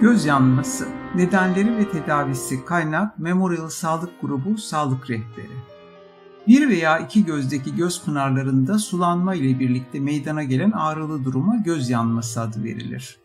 Göz yanması, nedenleri ve tedavisi kaynak Memorial Sağlık Grubu Sağlık Rehberi. Bir veya iki gözdeki göz pınarlarında sulanma ile birlikte meydana gelen ağrılı duruma göz yanması adı verilir.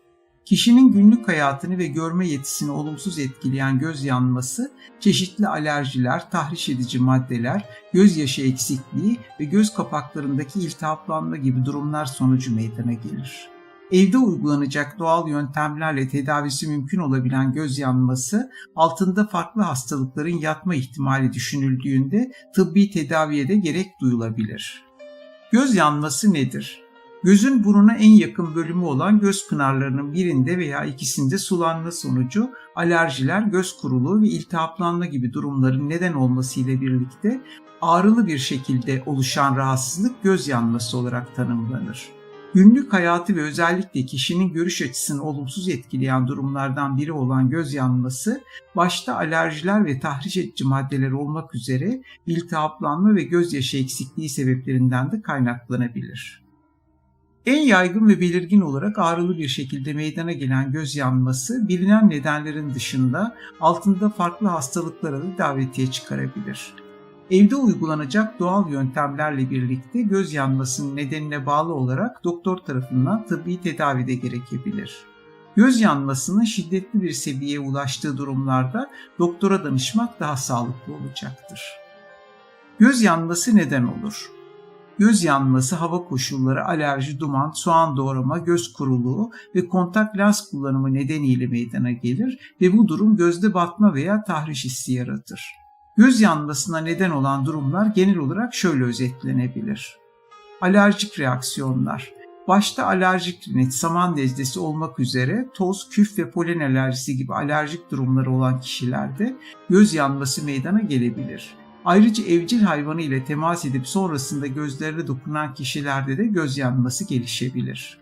Kişinin günlük hayatını ve görme yetisini olumsuz etkileyen göz yanması, çeşitli alerjiler, tahriş edici maddeler, gözyaşı eksikliği ve göz kapaklarındaki iltihaplanma gibi durumlar sonucu meydana gelir. Evde uygulanacak doğal yöntemlerle tedavisi mümkün olabilen göz yanması, altında farklı hastalıkların yatma ihtimali düşünüldüğünde tıbbi tedaviye de gerek duyulabilir. Göz yanması nedir? Gözün buruna en yakın bölümü olan göz pınarlarının birinde veya ikisinde sulanma sonucu alerjiler, göz kuruluğu ve iltihaplanma gibi durumların neden olması ile birlikte ağrılı bir şekilde oluşan rahatsızlık göz yanması olarak tanımlanır. Günlük hayatı ve özellikle kişinin görüş açısını olumsuz etkileyen durumlardan biri olan göz yanması, başta alerjiler ve tahriş edici maddeler olmak üzere iltihaplanma ve gözyaşı eksikliği sebeplerinden de kaynaklanabilir. En yaygın ve belirgin olarak ağrılı bir şekilde meydana gelen göz yanması bilinen nedenlerin dışında altında farklı hastalıklara da davetiye çıkarabilir. Evde uygulanacak doğal yöntemlerle birlikte göz yanmasının nedenine bağlı olarak doktor tarafından tıbbi tedavi de gerekebilir. Göz yanmasının şiddetli bir seviyeye ulaştığı durumlarda doktora danışmak daha sağlıklı olacaktır. Göz yanması neden olur? Göz yanması hava koşulları, alerji, duman, soğan doğrama, göz kuruluğu ve kontak lens kullanımı nedeniyle meydana gelir ve bu durum gözde batma veya tahriş hissi yaratır. Göz yanmasına neden olan durumlar genel olarak şöyle özetlenebilir. Alerjik reaksiyonlar. Başta alerjik rinit, saman dezdesi olmak üzere toz, küf ve polen alerjisi gibi alerjik durumları olan kişilerde göz yanması meydana gelebilir. Ayrıca evcil hayvanı ile temas edip sonrasında gözlerine dokunan kişilerde de göz yanması gelişebilir.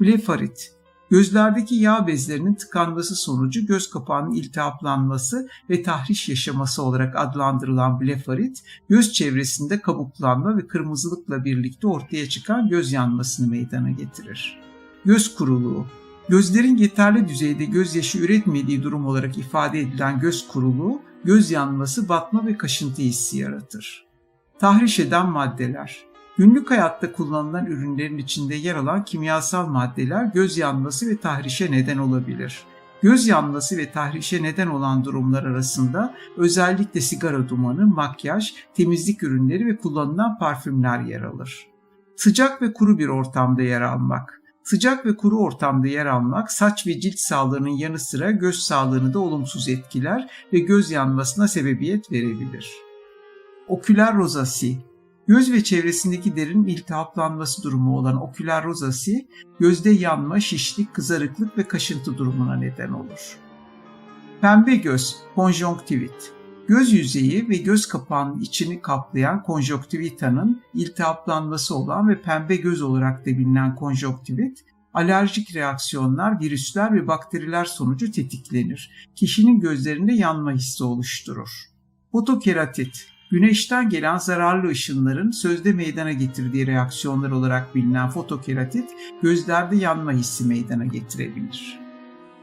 Blefarit Gözlerdeki yağ bezlerinin tıkanması sonucu göz kapağının iltihaplanması ve tahriş yaşaması olarak adlandırılan blefarit, göz çevresinde kabuklanma ve kırmızılıkla birlikte ortaya çıkan göz yanmasını meydana getirir. Göz kuruluğu Gözlerin yeterli düzeyde gözyaşı üretmediği durum olarak ifade edilen göz kuruluğu, göz yanması, batma ve kaşıntı hissi yaratır. Tahriş eden maddeler Günlük hayatta kullanılan ürünlerin içinde yer alan kimyasal maddeler göz yanması ve tahrişe neden olabilir. Göz yanması ve tahrişe neden olan durumlar arasında özellikle sigara dumanı, makyaj, temizlik ürünleri ve kullanılan parfümler yer alır. Sıcak ve kuru bir ortamda yer almak. Sıcak ve kuru ortamda yer almak saç ve cilt sağlığının yanı sıra göz sağlığını da olumsuz etkiler ve göz yanmasına sebebiyet verebilir. Oküler rozasi Göz ve çevresindeki derin iltihaplanması durumu olan oküler rozasi, gözde yanma, şişlik, kızarıklık ve kaşıntı durumuna neden olur. Pembe göz, konjonktivit. Göz yüzeyi ve göz kapağının içini kaplayan konjonktivitanın iltihaplanması olan ve pembe göz olarak da bilinen konjonktivit, alerjik reaksiyonlar, virüsler ve bakteriler sonucu tetiklenir. Kişinin gözlerinde yanma hissi oluşturur. Fotokeratit, güneşten gelen zararlı ışınların sözde meydana getirdiği reaksiyonlar olarak bilinen fotokeratit gözlerde yanma hissi meydana getirebilir.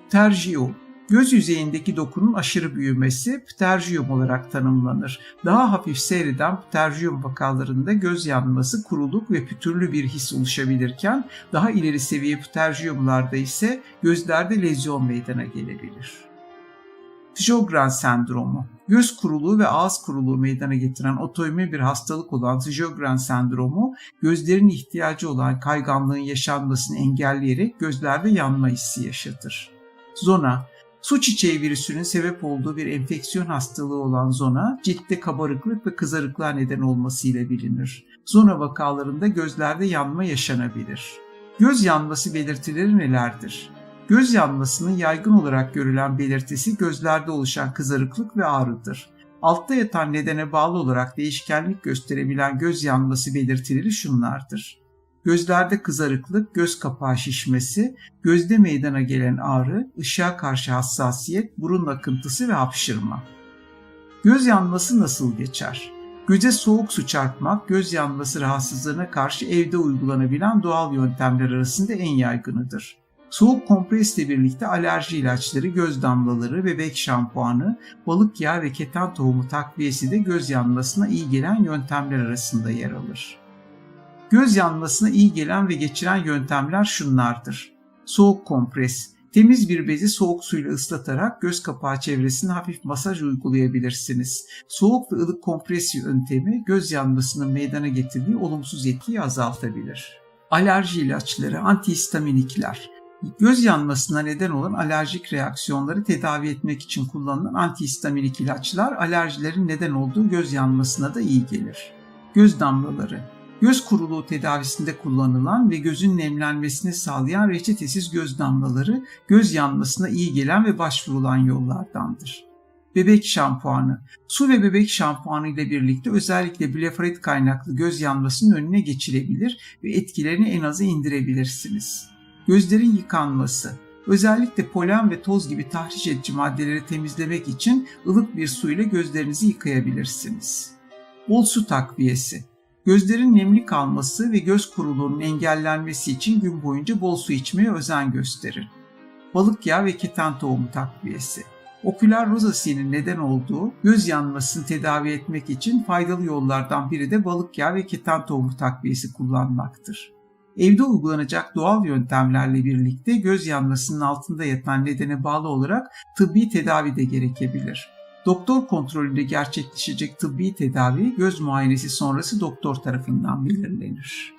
Pterjiyum Göz yüzeyindeki dokunun aşırı büyümesi pterjiyum olarak tanımlanır. Daha hafif seyreden pterjiyum vakalarında göz yanması, kuruluk ve pütürlü bir his oluşabilirken daha ileri seviye pterjiyumlarda ise gözlerde lezyon meydana gelebilir. Sjogren sendromu Göz kuruluğu ve ağız kuruluğu meydana getiren otoimmün bir hastalık olan Sjogren sendromu gözlerin ihtiyacı olan kayganlığın yaşanmasını engelleyerek gözlerde yanma hissi yaşatır. Zona Su çiçeği virüsünün sebep olduğu bir enfeksiyon hastalığı olan zona, ciltte kabarıklık ve kızarıklığa neden olmasıyla bilinir. Zona vakalarında gözlerde yanma yaşanabilir. Göz yanması belirtileri nelerdir? Göz yanmasının yaygın olarak görülen belirtisi gözlerde oluşan kızarıklık ve ağrıdır. Altta yatan nedene bağlı olarak değişkenlik gösterebilen göz yanması belirtileri şunlardır. Gözlerde kızarıklık, göz kapağı şişmesi, gözde meydana gelen ağrı, ışığa karşı hassasiyet, burun akıntısı ve hapşırma. Göz yanması nasıl geçer? Göze soğuk su çarpmak, göz yanması rahatsızlığına karşı evde uygulanabilen doğal yöntemler arasında en yaygınıdır Soğuk kompresle birlikte alerji ilaçları, göz damlaları, bebek şampuanı, balık yağı ve keten tohumu takviyesi de göz yanmasına iyi gelen yöntemler arasında yer alır. Göz yanmasına iyi gelen ve geçiren yöntemler şunlardır. Soğuk kompres, temiz bir bezi soğuk suyla ıslatarak göz kapağı çevresine hafif masaj uygulayabilirsiniz. Soğuk ve ılık kompres yöntemi göz yanmasının meydana getirdiği olumsuz etkiyi azaltabilir. Alerji ilaçları, antihistaminikler, göz yanmasına neden olan alerjik reaksiyonları tedavi etmek için kullanılan antihistaminik ilaçlar alerjilerin neden olduğu göz yanmasına da iyi gelir. Göz damlaları, göz kuruluğu tedavisinde kullanılan ve gözün nemlenmesini sağlayan reçetesiz göz damlaları göz yanmasına iyi gelen ve başvurulan yollardandır. Bebek şampuanı. Su ve bebek şampuanı ile birlikte özellikle blefarit kaynaklı göz yanmasının önüne geçilebilir ve etkilerini en aza indirebilirsiniz. Gözlerin yıkanması. Özellikle polen ve toz gibi tahriş edici maddeleri temizlemek için ılık bir su ile gözlerinizi yıkayabilirsiniz. Bol su takviyesi. Gözlerin nemli kalması ve göz kuruluğunun engellenmesi için gün boyunca bol su içmeye özen gösterin. Balık yağı ve keten tohumu takviyesi. Oküler rozasinin neden olduğu göz yanmasını tedavi etmek için faydalı yollardan biri de balık yağı ve keten tohumu takviyesi kullanmaktır. Evde uygulanacak doğal yöntemlerle birlikte göz yanmasının altında yatan nedene bağlı olarak tıbbi tedavi de gerekebilir. Doktor kontrolünde gerçekleşecek tıbbi tedavi göz muayenesi sonrası doktor tarafından belirlenir.